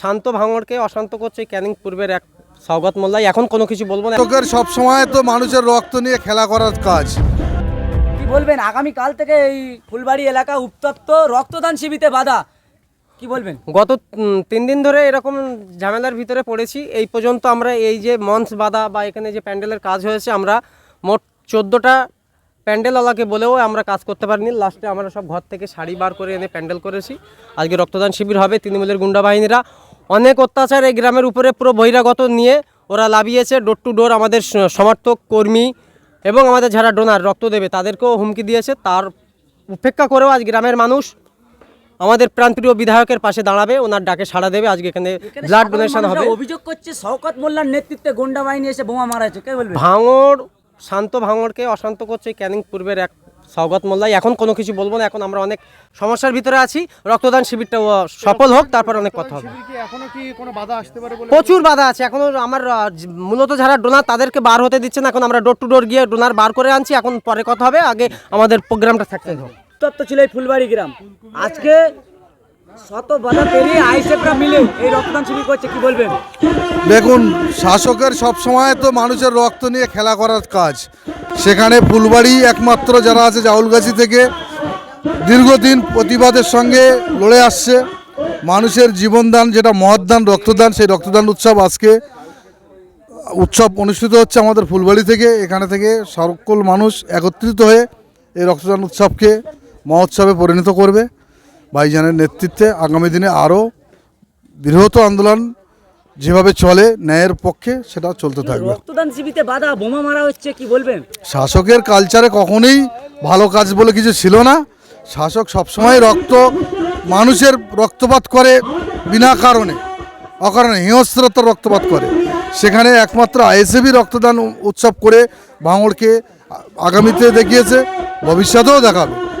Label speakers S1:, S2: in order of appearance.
S1: শান্ত ভাঙড়কে অশান্ত করছে ক্যানিং পূর্বের এক সৌগত মোল্লাই। এখন কোনো কিছু বলব না।
S2: লোকের সব সময় তো মানুষের রক্ত নিয়ে খেলা করার কাজ।
S3: কি বলবেন? আগামী কাল থেকে এই ফুলবাড়ি এলাকা উত্তপ্ত রক্তদান শিবিতে বাধা। কি বলবেন?
S1: গত উম, তিন দিন ধরে এরকম ঝামেলার ভিতরে পড়েছি। এই পর্যন্ত আমরা এই যে মঞ্চ বাঁধা বা এখানে যে প্যান্ডেলের কাজ হয়েছে আমরা মোট চোদ্দোটা প্যান্ডেলওয়ালাকে বলেও আমরা কাজ করতে পারিনি। লাস্টে আমরা সব ঘর থেকে শাড়ি বার করে এনে প্যান্ডেল করেছি। আজকে রক্তদান শিবির হবে তৃণমূলের গুন্ডা বাহিনীরা। অনেক অত্যাচার এই গ্রামের উপরে পুরো বহিরাগত নিয়ে ওরা লাভিয়েছে ডোর টু ডোর আমাদের সমর্থক কর্মী এবং আমাদের যারা ডোনার রক্ত দেবে তাদেরকেও হুমকি দিয়েছে। তার উপেক্ষা করেও আজ গ্রামের মানুষ আমাদের প্রাণপ্রিয় বিধায়কের পাশে দাঁড়াবে ওনার ডাকে সাড়া দেবে আজকে এখানে ব্লাড ডোনেশন হবে।
S3: অভিযোগ করছে শওকত মোল্লার নেতৃত্বে গোন্ডা বাহিনী এসে বোমা মারা হয়েছে কে বলবেন
S1: ভাঙড় শান্ত ভাঙড়কে অশান্ত করছে ক্যানিং পূর্বের এক সৌগত মোল্লাই এখন কোনো কিছু বলব না এখন আমরা অনেক সমস্যার ভিতরে আছি। রক্তদান শিবিরটা সফল হোক তারপর অনেক কথা হবে।
S4: এখনও কি কোনো বাধা আসতে পারে
S1: প্রচুর বাধা আছে। এখনও আমার মূলত যারা ডোনার তাদেরকে বার হতে দিচ্ছে না। এখন আমরা ডোর টু ডোর গিয়ে ডোনার বার করে আনছি। এখন পরে কথা হবে। আগে আমাদের প্রোগ্রামটা থাকতে হবে।
S3: উত্তপ্ত ছিল এই ফুলবাড়ি গ্রাম। আজকে শত বাধা পেরিয়ে আইসেফরা মিলে এই রক্তদান শিবির করছে কি বলবেন?
S2: দেখুন শাসকের সব সময় তো মানুষের রক্ত নিয়ে খেলা করার কাজ। সেখানে ফুলবাড়ি একমাত্র যারা আছে জাউলগাছি থেকে দীর্ঘদিন প্রতিবাদের সঙ্গে লড়ে আসছে। মানুষের জীবনদান, যেটা মহৎদান রক্তদান, সেই রক্তদান উৎসব আজকে উৎসব অনুষ্ঠিত হচ্ছে আমাদের ফুলবাড়ি থেকে। এখানে থেকে সকল মানুষ একত্রিত হয়ে এই রক্তদান উৎসবকে মহোৎসবে পরিণত করবে। ভাইজানের নেতৃত্বে আগামী দিনে আরও বৃহৎ আন্দোলন যেভাবে চলে ন্যায়ের পক্ষে সেটা চলতে থাকবে।
S3: রক্তদান শিবিতে বাধা বোমা মারা হচ্ছে কি বলবেন?
S2: শাসকের কালচারে কখনোই ভালো কাজ বলে কিছু ছিল না। শাসক সবসময় রক্ত মানুষের রক্তপাত করে বিনা কারণে অকারণে হিংস্রতার রক্তপাত করে। সেখানে একমাত্র আইএসএবি রক্তদান উৎসব করে ভাঙড়কে আ- আগামীতে দেখিয়েছে ভবিষ্যতেও দেখাবে।